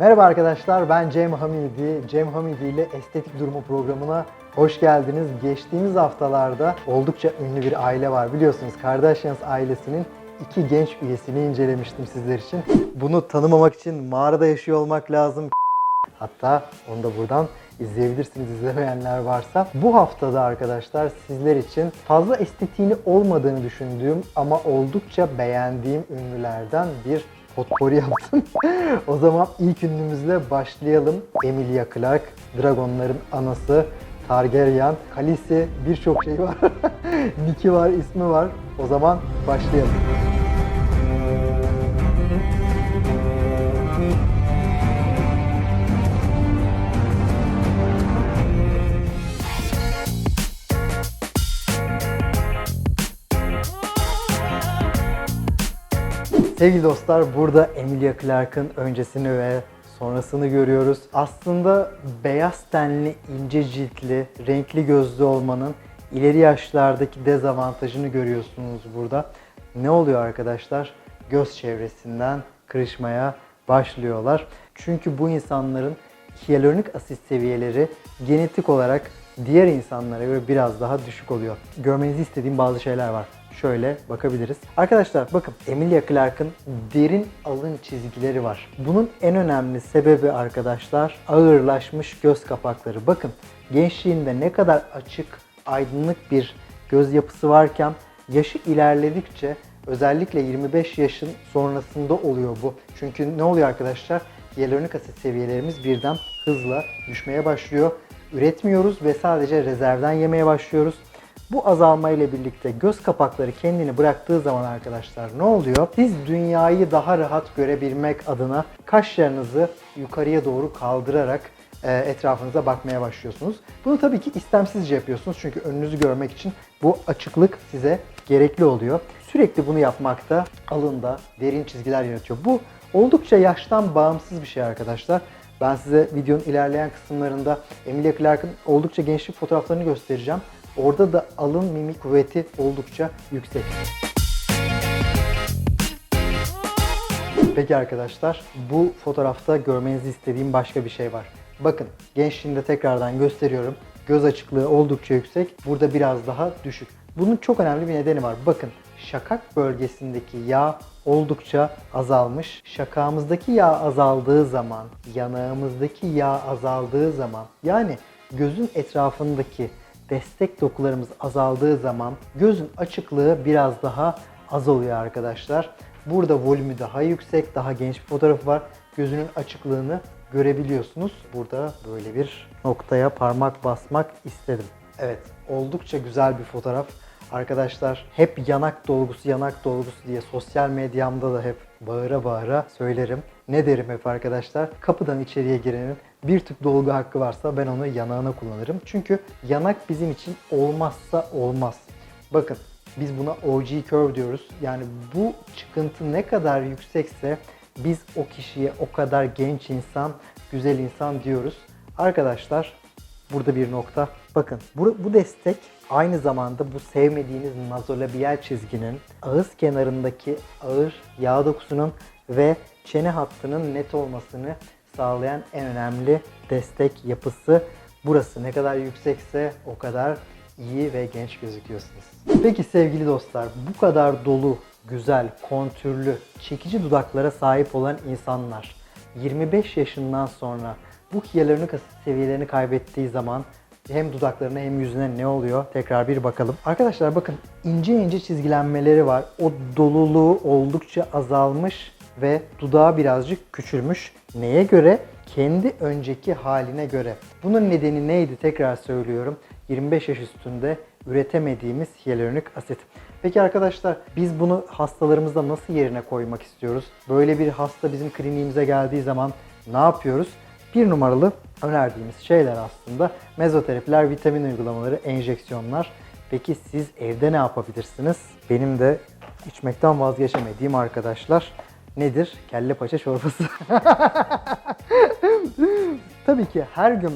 Merhaba arkadaşlar ben Cem Hamidi. Cem Hamidi ile Estetik Durumu programına hoş geldiniz. Geçtiğimiz haftalarda oldukça ünlü bir aile var. Biliyorsunuz Kardashians ailesinin iki genç üyesini incelemiştim sizler için. Bunu tanımamak için mağarada yaşıyor olmak lazım. Hatta onu da buradan izleyebilirsiniz izlemeyenler varsa. Bu haftada arkadaşlar sizler için fazla estetiğini olmadığını düşündüğüm ama oldukça beğendiğim ünlülerden bir potpourri yaptım. o zaman ilk ünlümüzle başlayalım. Emilia Clarke, Dragonların anası, Targaryen, Khaleesi birçok şey var. Niki var, ismi var. O zaman başlayalım. Sevgili dostlar burada Emilia Clarke'ın öncesini ve sonrasını görüyoruz. Aslında beyaz tenli, ince ciltli, renkli gözlü olmanın ileri yaşlardaki dezavantajını görüyorsunuz burada. Ne oluyor arkadaşlar? Göz çevresinden kırışmaya başlıyorlar. Çünkü bu insanların hyaluronik asit seviyeleri genetik olarak diğer insanlara göre biraz daha düşük oluyor. Görmenizi istediğim bazı şeyler var. Şöyle bakabiliriz. Arkadaşlar bakın Emilia Clarke'ın derin alın çizgileri var. Bunun en önemli sebebi arkadaşlar ağırlaşmış göz kapakları. Bakın gençliğinde ne kadar açık, aydınlık bir göz yapısı varken yaşı ilerledikçe özellikle 25 yaşın sonrasında oluyor bu. Çünkü ne oluyor arkadaşlar? Hyaluronik asit seviyelerimiz birden hızla düşmeye başlıyor. Üretmiyoruz ve sadece rezervden yemeye başlıyoruz. Bu azalma ile birlikte göz kapakları kendini bıraktığı zaman arkadaşlar ne oluyor? Siz dünyayı daha rahat görebilmek adına kaşlarınızı yukarıya doğru kaldırarak e, etrafınıza bakmaya başlıyorsunuz. Bunu tabii ki istemsizce yapıyorsunuz çünkü önünüzü görmek için bu açıklık size gerekli oluyor. Sürekli bunu yapmakta alında derin çizgiler yaratıyor. Bu oldukça yaştan bağımsız bir şey arkadaşlar. Ben size videonun ilerleyen kısımlarında Emilia Clarke'ın oldukça gençlik fotoğraflarını göstereceğim. Orada da alın mimik kuvveti oldukça yüksek. Peki arkadaşlar, bu fotoğrafta görmenizi istediğim başka bir şey var. Bakın, gençliğinde tekrardan gösteriyorum. Göz açıklığı oldukça yüksek. Burada biraz daha düşük. Bunun çok önemli bir nedeni var. Bakın, şakak bölgesindeki yağ oldukça azalmış. Şakağımızdaki yağ azaldığı zaman, yanağımızdaki yağ azaldığı zaman, yani gözün etrafındaki destek dokularımız azaldığı zaman gözün açıklığı biraz daha az oluyor arkadaşlar. Burada volümü daha yüksek, daha genç bir fotoğrafı var. Gözünün açıklığını görebiliyorsunuz. Burada böyle bir noktaya parmak basmak istedim. Evet, oldukça güzel bir fotoğraf. Arkadaşlar hep yanak dolgusu, yanak dolgusu diye sosyal medyamda da hep bağıra bağıra söylerim. Ne derim hep arkadaşlar? Kapıdan içeriye girenin bir tüp dolgu hakkı varsa ben onu yanağına kullanırım. Çünkü yanak bizim için olmazsa olmaz. Bakın biz buna OG curve diyoruz. Yani bu çıkıntı ne kadar yüksekse biz o kişiye o kadar genç insan, güzel insan diyoruz. Arkadaşlar burada bir nokta. Bakın bu, bu destek aynı zamanda bu sevmediğiniz nazolabiyal çizginin ağız kenarındaki ağır yağ dokusunun ve çene hattının net olmasını sağlayan en önemli destek yapısı. Burası ne kadar yüksekse o kadar iyi ve genç gözüküyorsunuz. Peki sevgili dostlar bu kadar dolu, güzel, kontürlü, çekici dudaklara sahip olan insanlar 25 yaşından sonra bu hyaluronik asit seviyelerini kaybettiği zaman hem dudaklarına hem yüzüne ne oluyor? Tekrar bir bakalım. Arkadaşlar bakın ince ince çizgilenmeleri var. O doluluğu oldukça azalmış ve dudağı birazcık küçülmüş. Neye göre? Kendi önceki haline göre. Bunun nedeni neydi? Tekrar söylüyorum. 25 yaş üstünde üretemediğimiz hyaluronik asit. Peki arkadaşlar biz bunu hastalarımızda nasıl yerine koymak istiyoruz? Böyle bir hasta bizim kliniğimize geldiği zaman ne yapıyoruz? Bir numaralı önerdiğimiz şeyler aslında mezoterapiler, vitamin uygulamaları, enjeksiyonlar. Peki siz evde ne yapabilirsiniz? Benim de içmekten vazgeçemediğim arkadaşlar nedir? Kelle paça çorbası. Tabii ki her gün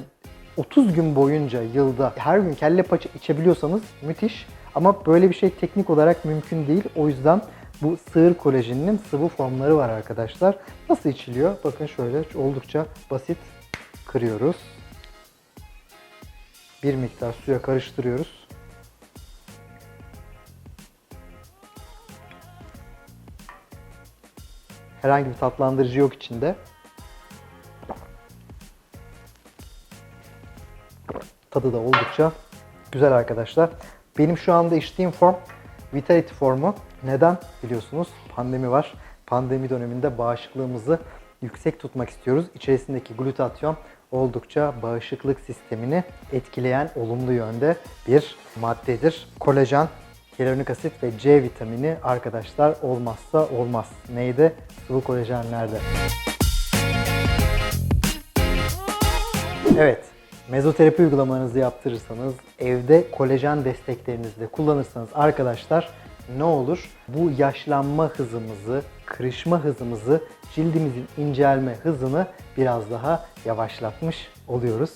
30 gün boyunca yılda her gün kelle paça içebiliyorsanız müthiş. Ama böyle bir şey teknik olarak mümkün değil. O yüzden Bu sığır kolajeninin sıvı formları var arkadaşlar. Nasıl içiliyor? Bakın şöyle oldukça basit kırıyoruz. Bir miktar suya karıştırıyoruz. Herhangi bir tatlandırıcı yok içinde. Tadı da oldukça güzel arkadaşlar. Benim şu anda içtiğim form Vitality formu. Neden? Biliyorsunuz pandemi var. Pandemi döneminde bağışıklığımızı yüksek tutmak istiyoruz. İçerisindeki glutatyon oldukça bağışıklık sistemini etkileyen olumlu yönde bir maddedir. Kolajen, hyaluronik asit ve C vitamini arkadaşlar olmazsa olmaz. Neydi? Sıvı kolajenlerde. Evet, mezoterapi uygulamanızı yaptırırsanız, evde kolajen desteklerinizi de kullanırsanız arkadaşlar ne olur? Bu yaşlanma hızımızı, kırışma hızımızı, cildimizin incelme hızını biraz daha yavaşlatmış oluyoruz.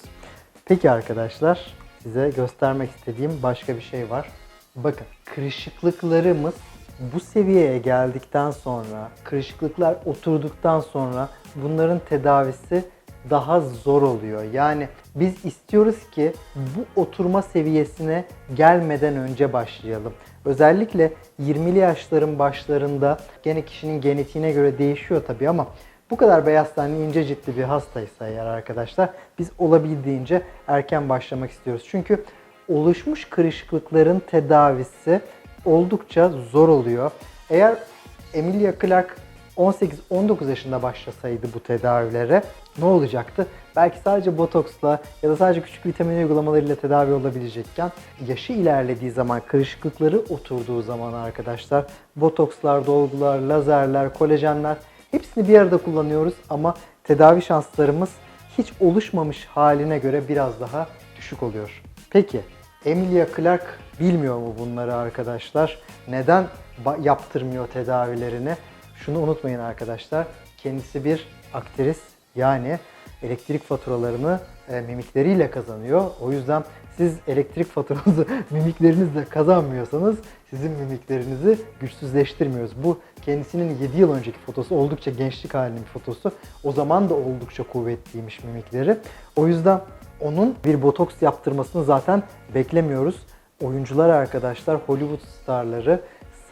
Peki arkadaşlar, size göstermek istediğim başka bir şey var. Bakın, kırışıklıklarımız bu seviyeye geldikten sonra, kırışıklıklar oturduktan sonra bunların tedavisi daha zor oluyor. Yani biz istiyoruz ki bu oturma seviyesine gelmeden önce başlayalım. Özellikle 20'li yaşların başlarında gene kişinin genetiğine göre değişiyor tabii ama bu kadar beyaz tenli ince ciltli bir hastaysa eğer arkadaşlar biz olabildiğince erken başlamak istiyoruz. Çünkü oluşmuş kırışıklıkların tedavisi oldukça zor oluyor. Eğer Emilia Clarke 18-19 yaşında başlasaydı bu tedavilere ne olacaktı? Belki sadece botoksla ya da sadece küçük vitamin uygulamalarıyla tedavi olabilecekken yaşı ilerlediği zaman, kırışıklıkları oturduğu zaman arkadaşlar botokslar, dolgular, lazerler, kolajenler hepsini bir arada kullanıyoruz ama tedavi şanslarımız hiç oluşmamış haline göre biraz daha düşük oluyor. Peki Emilia Clarke bilmiyor mu bunları arkadaşlar? Neden yaptırmıyor tedavilerini? Şunu unutmayın arkadaşlar. Kendisi bir aktris yani elektrik faturalarını e, mimikleriyle kazanıyor. O yüzden siz elektrik faturanızı mimiklerinizle kazanmıyorsanız sizin mimiklerinizi güçsüzleştirmiyoruz. Bu kendisinin 7 yıl önceki fotosu oldukça gençlik halinin fotosu. O zaman da oldukça kuvvetliymiş mimikleri. O yüzden onun bir botoks yaptırmasını zaten beklemiyoruz. Oyuncular arkadaşlar, Hollywood starları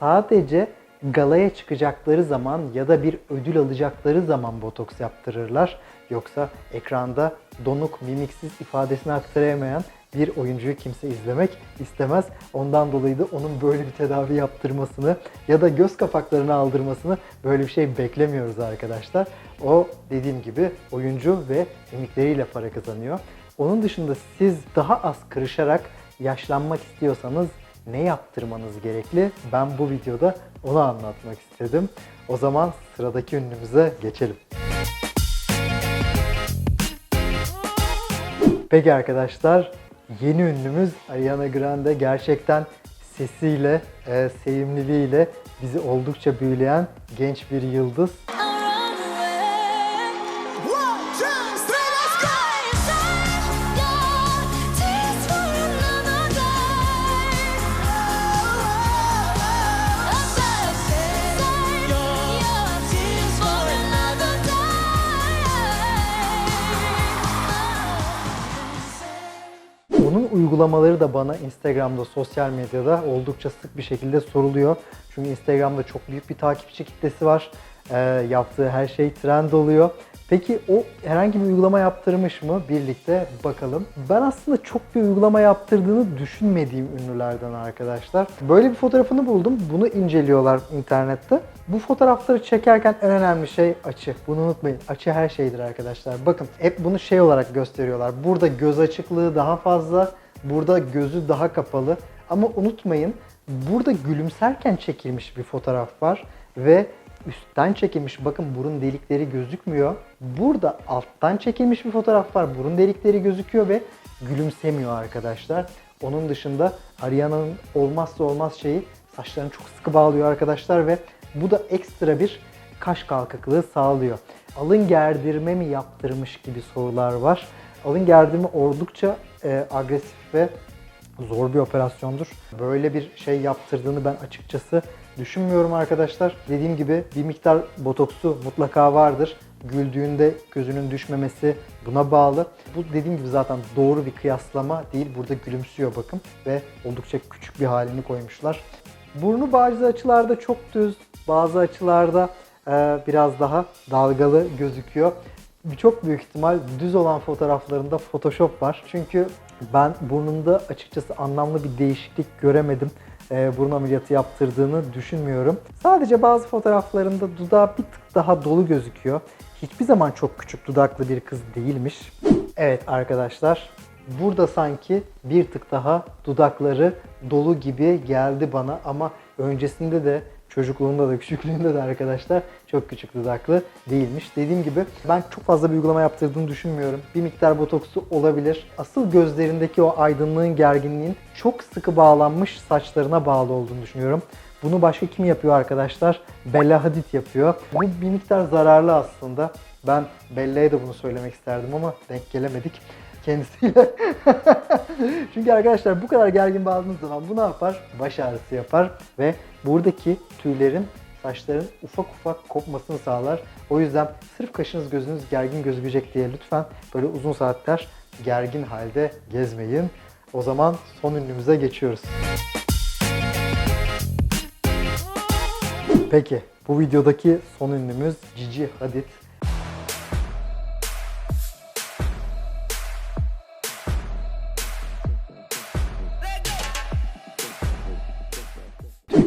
sadece galaya çıkacakları zaman ya da bir ödül alacakları zaman botoks yaptırırlar. Yoksa ekranda donuk, mimiksiz ifadesini aktaramayan bir oyuncuyu kimse izlemek istemez. Ondan dolayı da onun böyle bir tedavi yaptırmasını ya da göz kapaklarını aldırmasını böyle bir şey beklemiyoruz arkadaşlar. O dediğim gibi oyuncu ve mimikleriyle para kazanıyor. Onun dışında siz daha az kırışarak yaşlanmak istiyorsanız ne yaptırmanız gerekli? Ben bu videoda onu anlatmak istedim. O zaman sıradaki ünlümüze geçelim. Peki arkadaşlar, yeni ünlümüz Ariana Grande gerçekten sesiyle, e, sevimliliğiyle bizi oldukça büyüleyen genç bir yıldız. Onun uygulamaları da bana Instagram'da, sosyal medyada oldukça sık bir şekilde soruluyor. Çünkü Instagram'da çok büyük bir takipçi kitlesi var. Ee, yaptığı her şey trend oluyor. Peki o herhangi bir uygulama yaptırmış mı? Birlikte bakalım. Ben aslında çok bir uygulama yaptırdığını düşünmediğim ünlülerden arkadaşlar. Böyle bir fotoğrafını buldum. Bunu inceliyorlar internette. Bu fotoğrafları çekerken en önemli şey açı. Bunu unutmayın. Açı her şeydir arkadaşlar. Bakın hep bunu şey olarak gösteriyorlar. Burada göz açıklığı daha fazla. Burada gözü daha kapalı. Ama unutmayın burada gülümserken çekilmiş bir fotoğraf var ve üstten çekilmiş. Bakın burun delikleri gözükmüyor. Burada alttan çekilmiş bir fotoğraf var. Burun delikleri gözüküyor ve gülümsemiyor arkadaşlar. Onun dışında Ariana'nın olmazsa olmaz şeyi saçlarını çok sıkı bağlıyor arkadaşlar ve bu da ekstra bir kaş kalkıklığı sağlıyor. Alın gerdirme mi yaptırmış gibi sorular var. Alın gerdirme oldukça e, agresif ve zor bir operasyondur. Böyle bir şey yaptırdığını ben açıkçası düşünmüyorum arkadaşlar. Dediğim gibi bir miktar botoksu mutlaka vardır. Güldüğünde gözünün düşmemesi buna bağlı. Bu dediğim gibi zaten doğru bir kıyaslama değil. Burada gülümsüyor bakın ve oldukça küçük bir halini koymuşlar. Burnu bazı açılarda çok düz, bazı açılarda e, biraz daha dalgalı gözüküyor. Çok büyük ihtimal düz olan fotoğraflarında Photoshop var. Çünkü ben burnunda açıkçası anlamlı bir değişiklik göremedim. E, burun ameliyatı yaptırdığını düşünmüyorum. Sadece bazı fotoğraflarında dudağı bir tık daha dolu gözüküyor. Hiçbir zaman çok küçük dudaklı bir kız değilmiş. Evet arkadaşlar, burada sanki bir tık daha dudakları dolu gibi geldi bana ama öncesinde de çocukluğunda da küçüklüğünde de arkadaşlar çok küçük dudaklı değilmiş. Dediğim gibi ben çok fazla bir uygulama yaptırdığını düşünmüyorum. Bir miktar botoksu olabilir. Asıl gözlerindeki o aydınlığın, gerginliğin çok sıkı bağlanmış saçlarına bağlı olduğunu düşünüyorum. Bunu başka kim yapıyor arkadaşlar? Bella Hadid yapıyor. Bu bir miktar zararlı aslında. Ben Bella'ya da bunu söylemek isterdim ama denk gelemedik kendisiyle. Çünkü arkadaşlar bu kadar gergin bağladığınız zaman bu ne yapar? Baş ağrısı yapar ve buradaki tüylerin saçların ufak ufak kopmasını sağlar. O yüzden sırf kaşınız gözünüz gergin gözükecek diye lütfen böyle uzun saatler gergin halde gezmeyin. O zaman son ünlümüze geçiyoruz. Peki bu videodaki son ünlümüz Cici Hadid.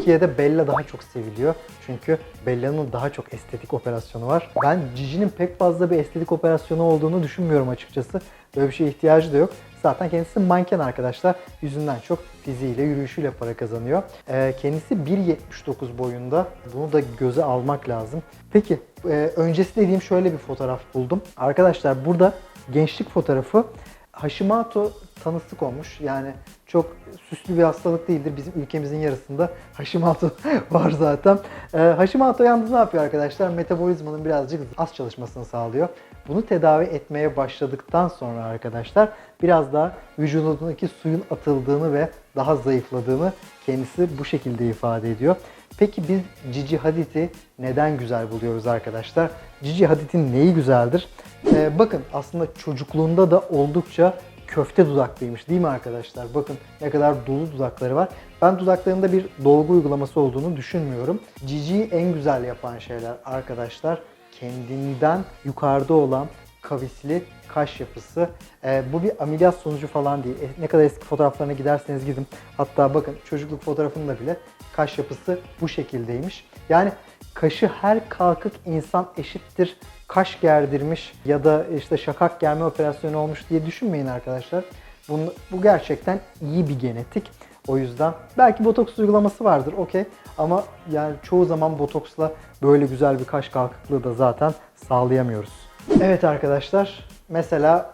Türkiye'de Bella daha çok seviliyor. Çünkü Bella'nın daha çok estetik operasyonu var. Ben Cici'nin pek fazla bir estetik operasyonu olduğunu düşünmüyorum açıkçası. Böyle bir şeye ihtiyacı da yok. Zaten kendisi manken arkadaşlar. Yüzünden çok fiziğiyle, yürüyüşüyle para kazanıyor. Ee, kendisi 1.79 boyunda. Bunu da göze almak lazım. Peki, e, öncesi dediğim şöyle bir fotoğraf buldum. Arkadaşlar burada gençlik fotoğrafı Hashimoto tanısı konmuş. Yani çok süslü bir hastalık değildir. Bizim ülkemizin yarısında Hashimoto var zaten. Ee, Hashimoto yalnız ne yapıyor arkadaşlar? Metabolizmanın birazcık az çalışmasını sağlıyor. Bunu tedavi etmeye başladıktan sonra arkadaşlar biraz daha vücudundaki suyun atıldığını ve daha zayıfladığını kendisi bu şekilde ifade ediyor. Peki biz Cici Hadid'i neden güzel buluyoruz arkadaşlar? Cici Hadid'in neyi güzeldir? Ee, bakın aslında çocukluğunda da oldukça köfte dudaklıymış değil mi arkadaşlar? Bakın ne kadar dolu dudakları var. Ben dudaklarında bir dolgu uygulaması olduğunu düşünmüyorum. Cici'yi en güzel yapan şeyler arkadaşlar kendinden yukarıda olan kavisli kaş yapısı. Ee, bu bir ameliyat sonucu falan değil. E, ne kadar eski fotoğraflarına giderseniz gidin. Hatta bakın çocukluk fotoğrafında bile kaş yapısı bu şekildeymiş. Yani kaşı her kalkık insan eşittir kaş gerdirmiş ya da işte şakak germe operasyonu olmuş diye düşünmeyin arkadaşlar. Bunu, bu gerçekten iyi bir genetik. O yüzden belki botoks uygulaması vardır okey ama yani çoğu zaman botoksla böyle güzel bir kaş kalkıklığı da zaten sağlayamıyoruz. Evet arkadaşlar mesela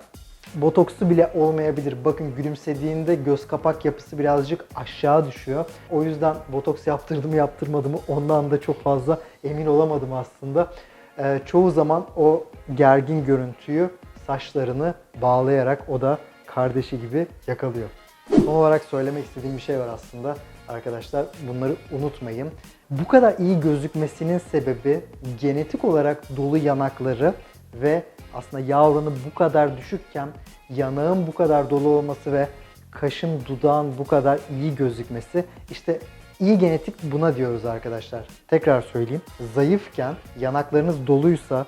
botoksu bile olmayabilir. Bakın gülümsediğinde göz kapak yapısı birazcık aşağı düşüyor. O yüzden botoks yaptırdım yaptırmadım ondan da çok fazla emin olamadım aslında. Ee, çoğu zaman o gergin görüntüyü saçlarını bağlayarak o da kardeşi gibi yakalıyor. Son olarak söylemek istediğim bir şey var aslında arkadaşlar. Bunları unutmayın. Bu kadar iyi gözükmesinin sebebi genetik olarak dolu yanakları ve aslında oranı bu kadar düşükken yanağın bu kadar dolu olması ve kaşın dudağın bu kadar iyi gözükmesi işte iyi genetik buna diyoruz arkadaşlar. Tekrar söyleyeyim. Zayıfken yanaklarınız doluysa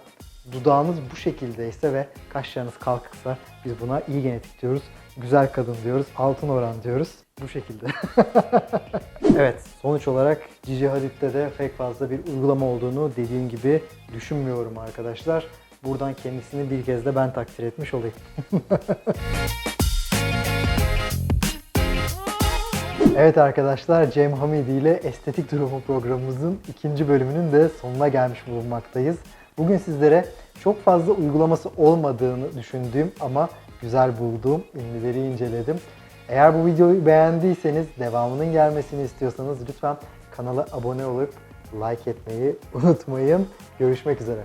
dudağınız bu şekildeyse ve kaşlarınız kalkıksa biz buna iyi genetik diyoruz. Güzel kadın diyoruz. Altın oran diyoruz. Bu şekilde. evet sonuç olarak Cici Hadid'de de pek fazla bir uygulama olduğunu dediğim gibi düşünmüyorum arkadaşlar. Buradan kendisini bir kez de ben takdir etmiş olayım. Evet arkadaşlar Cem Hamidi ile Estetik Durumu programımızın ikinci bölümünün de sonuna gelmiş bulunmaktayız. Bugün sizlere çok fazla uygulaması olmadığını düşündüğüm ama güzel bulduğum ünlüleri inceledim. Eğer bu videoyu beğendiyseniz, devamının gelmesini istiyorsanız lütfen kanala abone olup like etmeyi unutmayın. Görüşmek üzere.